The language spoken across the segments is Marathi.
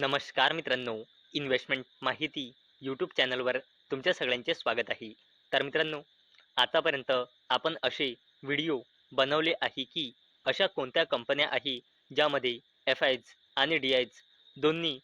नमस्कार मित्रांनो इन्व्हेस्टमेंट माहिती यूट्यूब चॅनलवर तुमच्या सगळ्यांचे स्वागत आहे. तर मित्रांनो आतापर्यंत आपण असे व्हिडिओ बनवले आहे की अशा कोणत्या कंपन्या आहे ज्यामध्ये एफ आयज आणि डी आयज दोन्ही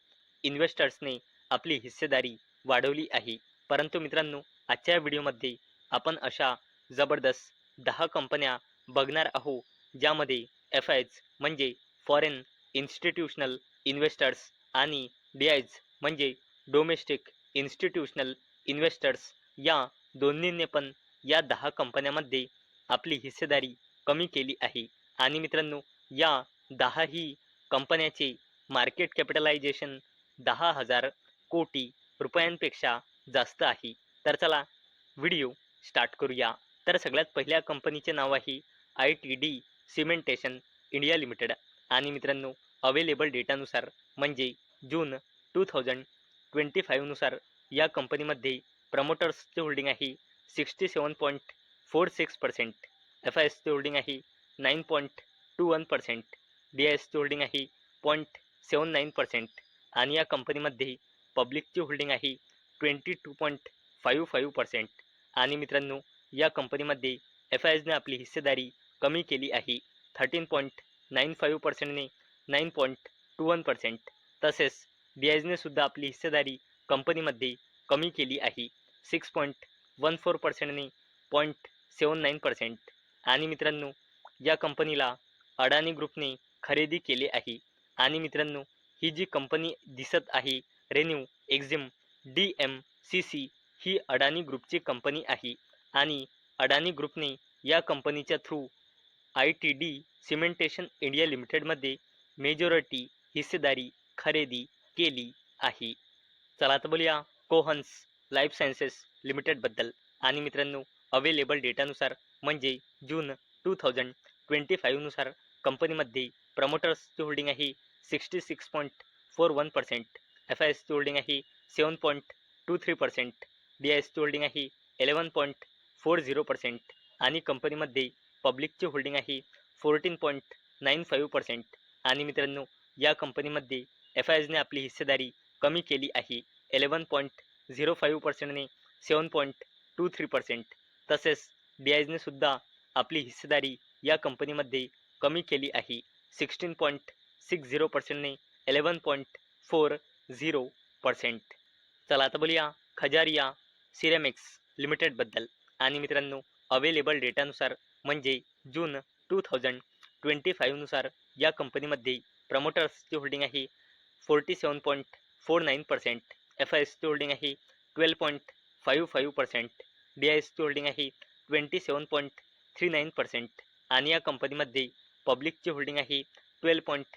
इन्व्हेस्टर्सने आपली हिस्सेदारी वाढवली आहे. परंतु मित्रांनो आजच्या व्हिडिओमध्ये आपण अशा जबरदस्त दहा कंपन्या बघणार आहोत ज्यामध्ये एफ आयज म्हणजे फॉरेन इन्स्टिट्यूशनल इन्व्हेस्टर्स आणि डी आयज म्हणजे डोमेस्टिक इन्स्टिट्यूशनल इन्व्हेस्टर्स या दोन्हींनी पण या दहा कंपन्यामध्ये आपली हिस्सेदारी कमी केली आहे. आणि मित्रांनो या दहाही कंपन्याचे मार्केट कॅपिटलायझेशन दहा हजार कोटी रुपयांपेक्षा जास्त आहे. तर चला व्हिडिओ स्टार्ट करूया. तर सगळ्यात पहिल्या कंपनीचे नाव आहे I T D cementation India limited आणि मित्रांनो अवेलेबल डेटानुसार म्हणजे जून टू थाउजंड ट्वेंटी फाईव्हनुसार या कंपनीमध्ये प्रमोटर्सचे होल्डिंग आहे sixty seven point four six percent F I एसचे होल्डिंग आहे nine point two one percent D I एसचे होल्डिंग आहे पॉईंट सेवन नाईन पर्सेंट आणि या कंपनीमध्ये पब्लिकची होल्डिंग आहे twenty two point five five percent आणि मित्रांनो या कंपनीमध्ये एफ आय एसने आपली हिस्सेदारी कमी केली आहे thirteen point nine five पर्सेंटने nine point two one percent तसेच डी आयजने सुद्धा आपली हिस्सेदारी कंपनीमध्ये कमी केली आहे. सिक्स पॉईंट वन फोर पर्सेंटने पॉईंट सेवन नाईन पर्सेंट आणि मित्रांनो या कंपनीला अडानी ग्रुपने खरेदी केले आहे. आणि मित्रांनो ही जी कंपनी दिसत आहे renew exim D M C C ही अडानी ग्रुपची कंपनी आहे. आणि अडानी ग्रुपने या कंपनीच्या through I T D cementation India लिमिटेडमध्ये मेजॉरिटी हिस्सेदारी खरेदी केली आहे. चला तर बोलूया कोहन्स लाईफ सायन्सेस लिमिटेडबद्दल आणि मित्रांनो अवेलेबल डेटानुसार म्हणजे जून टू थाउजंड ट्वेंटी फाईव्हनुसार कंपनीमध्ये प्रमोटर्सची होल्डिंग आहे sixty six point four one percent F I एसची होल्डिंग आहे seven point two three percent D I एसची होल्डिंग आहे eleven point four zero percent आणि कंपनीमध्ये पब्लिकची होल्डिंग आहे fourteen point nine five percent आणि मित्रांनो या कंपनीमध्ये एफ आय एसने आपली हिस्सेदारी कमी केली आहे. Eleven point zero five पर्सेंटने seven point two three percent तसेच डी आयजने सुद्धा आपली हिस्सेदारी या कंपनीमध्ये कमी केली आहे. Sixteen point six zero पर्सेंटने eleven point four zero percent चला आता बोलूया खजारिया सिरेमिक्स लिमिटेडबद्दल आणि मित्रांनो अवेलेबल डेटानुसार म्हणजे जून टू थाउजंड ट्वेंटी फाईव्हनुसार या कंपनीमध्ये प्रमोटर्सची होल्डिंग आहे. Forty seven point four nine percent F I एसची होल्डिंग आहे twelve point five five percent D I एसची होल्डिंग आहे twenty seven point three nine percent आणि या कंपनीमध्ये पब्लिकची होल्डिंग आहे twelve point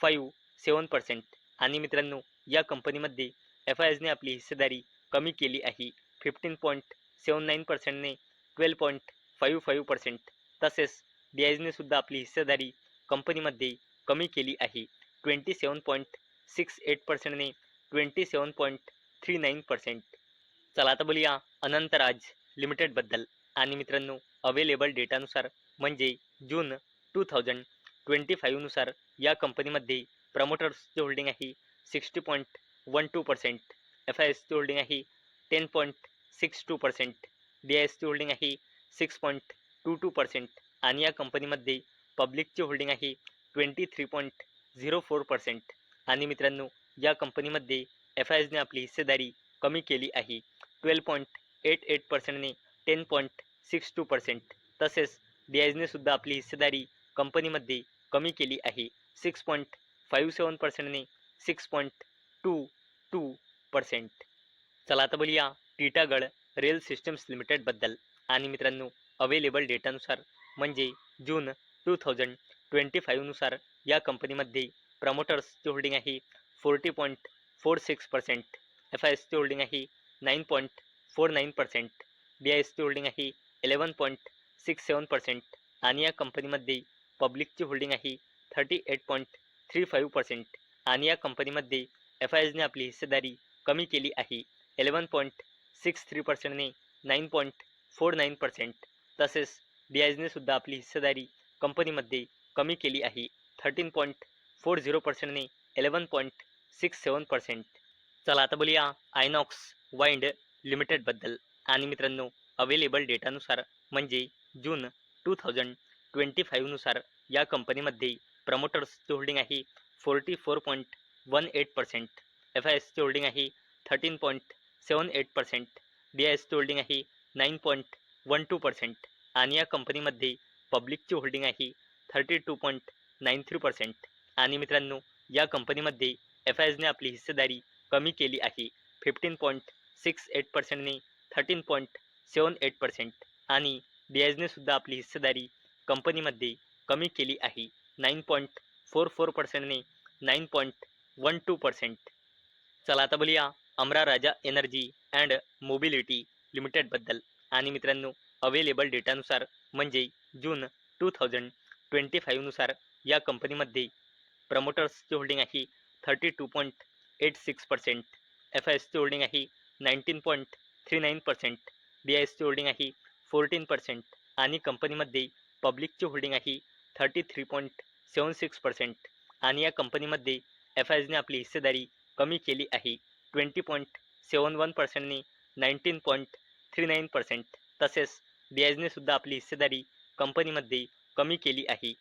five seven percent आणि मित्रांनो या कंपनीमध्ये एफ आय एसने आपली हिस्सेदारी कमी केली आहे fifteen point seven nine पर्सेंटने twelve point five five percent तसेच डी आयजने सुद्धा आपली हिस्सेदारी कंपनीमध्ये कमी केली आहे twenty seven point six eight पर्सेंटने twenty seven point three nine percent. चला आता बोलूया अनंतराज लिमिटेडबद्दल. आणि मित्रांनो अवेलेबल डेटानुसार म्हणजे जून टू थाउजंड ट्वेंटी फाईव्हनुसार या कंपनीमध्ये प्रमोटर्सची होल्डिंग आहे sixty point one two percent F I एसची होल्डिंग आहे ten point six two percent D I एसची होल्डिंग आहे six point two two percent आणि या कंपनीमध्ये पब्लिकची होल्डिंग आहे twenty three point zero four percent आणि मित्रांनो या कंपनीमध्ये एफ आय एसने आपली हिस्सेदारी कमी केली आहे. Twelve point eight eight पर्सेंटने ten point six two percent तसेच डी आयजने सुद्धा आपली हिस्सेदारी कंपनीमध्ये कमी केली आहे. Six point five seven पर्सेंटने six point two two percent चला आता बोलूया टिटागड रेल सिस्टम्स लिमिटेडबद्दल आणि मित्रांनो अवेलेबल डेटानुसार म्हणजे जून टू थाउजंड ट्वेंटी फाईव्हनुसार या कंपनीमध्ये प्रमोटर्सची होल्डिंग आहे forty point four six percent F I एसची होल्डिंग आहे nine point four nine percent B I एसची होल्डिंग आहे eleven point six seven percent आणि या कंपनीमध्ये पब्लिकची होल्डिंग आहे thirty eight point three five percent आणि या कंपनीमध्ये एफ आय एसने आपली हिस्सेदारी कमी केली आहे eleven point six three पर्सेंटने nine point four nine percent तसेच बी आय सुद्धा आपली हिस्सेदारी कंपनीमध्ये कमी केली आहे thirteen point four zero पर्सेंटने eleven point six seven percent. चला आता बोलूया आयनॉक्स वाइंड लिमिटेडबद्दल. आणि मित्रांनो अवेलेबल डेटानुसार म्हणजे जून टू थाउजंड ट्वेंटी फाईव्हनुसार या कंपनीमध्ये प्रमोटर्सची होल्डिंग आहे forty four point one eight percent F I एसची होल्डिंग आहे thirteen point seven eight percent D I एसची होल्डिंग आहे nine point one two percent आणि या कंपनीमध्ये पब्लिकची होल्डिंग आहे thirty two point nine three percent आणि मित्रांनो या कंपनीमध्ये एफ आय एसने आपली हिस्सेदारी कमी केली आहे. Fifteen point six eight पर्सेंटने thirteen point seven eight percent आणि डी आय सुद्धा आपली हिस्सेदारी कंपनीमध्ये कमी केली आहे. Nine point four four पर्सेंटने nine point one two percent चला आता बोलूया Amara Raja energy and mobility लिमिटेडबद्दल. आणि मित्रांनो अवेलेबल डेटानुसार म्हणजे जून टू थाउजंड ट्वेंटी फाईव्हनुसार या कंपनीमध्ये प्रमोटर्सची होल्डिंग आहे thirty two point eight six percent F I एसची होल्डिंग आहे nineteen point three nine percent B I एसची होल्डिंग आहे फोर्टीन पर्सेंट आणि कंपनीमध्ये पब्लिकची होल्डिंग आहे thirty three point seven six percent आणि या कंपनीमध्ये एफ आय एसने आपली हिस्सेदारी कमी केली आहे twenty point seven one पर्सेंटने nineteen point three nine percent तसेच बी आय एसने सुद्धा आपली हिस्सेदारी कंपनीमध्ये कमी केली आहे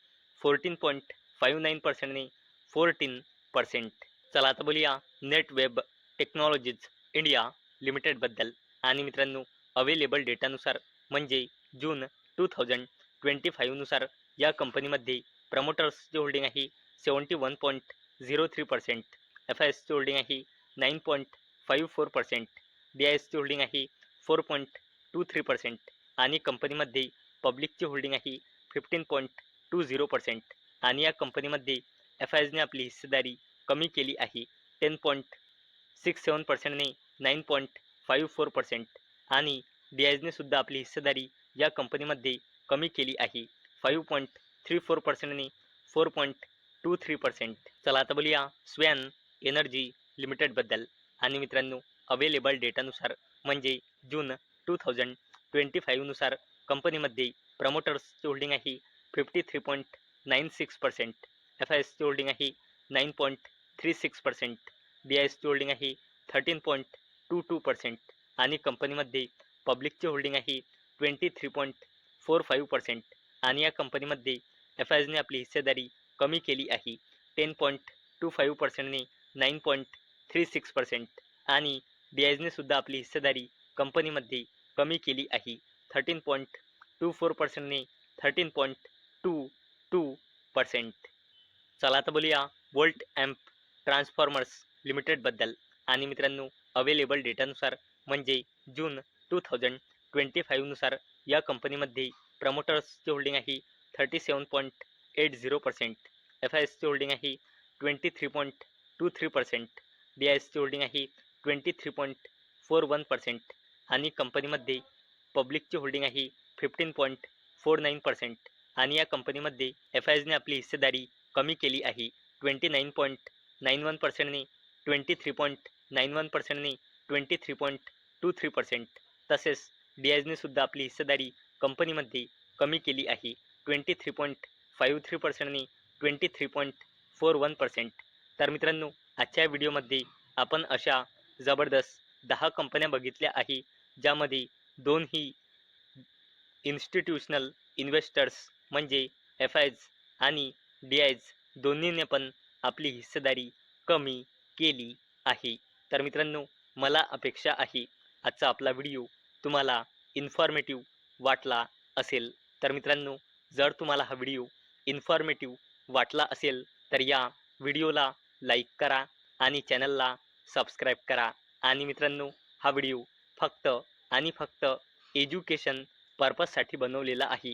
फोर्टीन पॉईंट फाईव्ह नाईन पर्सेंटने फोर्टीन पर्सेंट. चला आता बोलूया नेट वेब टेक्नॉलॉजीज इंडिया लिमिटेडबद्दल. आणि मित्रांनो अवेलेबल डेटानुसार म्हणजे जून टू थाउजंड ट्वेंटी फाईव्हनुसार या कंपनीमध्ये प्रमोटर्सची होल्डिंग आहे seventy one point zero three percent F I एसची होल्डिंग आहे nine point five four percent D I एसची होल्डिंग आहे four point two three percent आणि कंपनीमध्ये पब्लिकची होल्डिंग आहे fifteen point two zero percent आणि या कंपनीमध्ये एफ आय एसने आपली हिस्सेदारी कमी केली आहे. Ten point six seven पर्सेंटने nine point five four percent आणि डी आय सुद्धा आपली हिस्सेदारी या कंपनीमध्ये कमी केली आहे. Five point three four पर्सेंटने four point two three percent चला आता बोलूया स्वॅन एनर्जी लिमिटेडबद्दल आणि मित्रांनो अवेलेबल डेटानुसार म्हणजे जून टू थाउजंड ट्वेंटी फाईव्हनुसार कंपनीमध्ये प्रमोटर्सची होल्डिंग आहे fifty three point nine six percent. F I एसची होल्डिंग आहे nine point three six percent. B I एसची होल्डिंग आहे thirteen point two two percent. आणि कंपनीमध्ये पब्लिकची होल्डिंग आहे twenty three point four five percent. आणि या कंपनीमध्ये एफ आय एसने आपली हिस्सेदारी कमी केली आहे ten point two five पर्सेंटने nine point three six percent. आणि बी आय सुद्धा आपली हिस्सेदारी कंपनीमध्ये कमी केली आहे thirteen point two four पर्सेंटने thirteen point two two percent. चला आता बोलूया वोल्ट ॲम्प ट्रान्सफॉर्मर्स लिमिटेडबद्दल. आणि मित्रांनो अवेलेबल डेटानुसार म्हणजे जून टू थाउजंड ट्वेंटी फाईव्हनुसार या कंपनीमध्ये प्रमोटर्सची होल्डिंग आहे thirty seven point eight zero percent F I एसची होल्डिंग आहे twenty three point two three percent D I एसची होल्डिंग आहे twenty three point four one percent आणि कंपनीमध्ये पब्लिकची होल्डिंग आहे fifteen point four nine percent आणि या कंपनीमध्ये एफ आय एसने आपली हिस्सेदारी कमी केली आहे. Twenty nine point nine one पर्सेंटने twenty three point nine one पर्सेंटने twenty three point two three percent तसेच डी आय सुद्धा आपली हिस्सेदारी कंपनीमध्ये कमी केली आहे. Twenty three point five three पर्सेंटने twenty three point four one percent तर मित्रांनो आजच्या व्हिडिओमध्ये आपण अशा जबरदस्त दहा कंपन्या बघितल्या आहे ज्यामध्ये दोनही इन्स्टिट्यूशनल इन्व्हेस्टर्स म्हणजे एफ आयज आणि डी आयज दोन्हीने पण आपली हिस्सेदारी कमी केली आहे. तर मित्रांनो मला अपेक्षा आहे आजचा आपला व्हिडिओ तुम्हाला इन्फॉर्मेटिव्ह वाटला असेल. तर मित्रांनो जर तुम्हाला हा व्हिडिओ इन्फॉर्मेटिव्ह वाटला असेल तर या व्हिडिओला लाईक करा आणि चॅनलला सबस्क्राईब करा. आणि मित्रांनो हा व्हिडिओ फक्त आणि फक्त एज्युकेशन पर्पजसाठी बनवलेला आहे.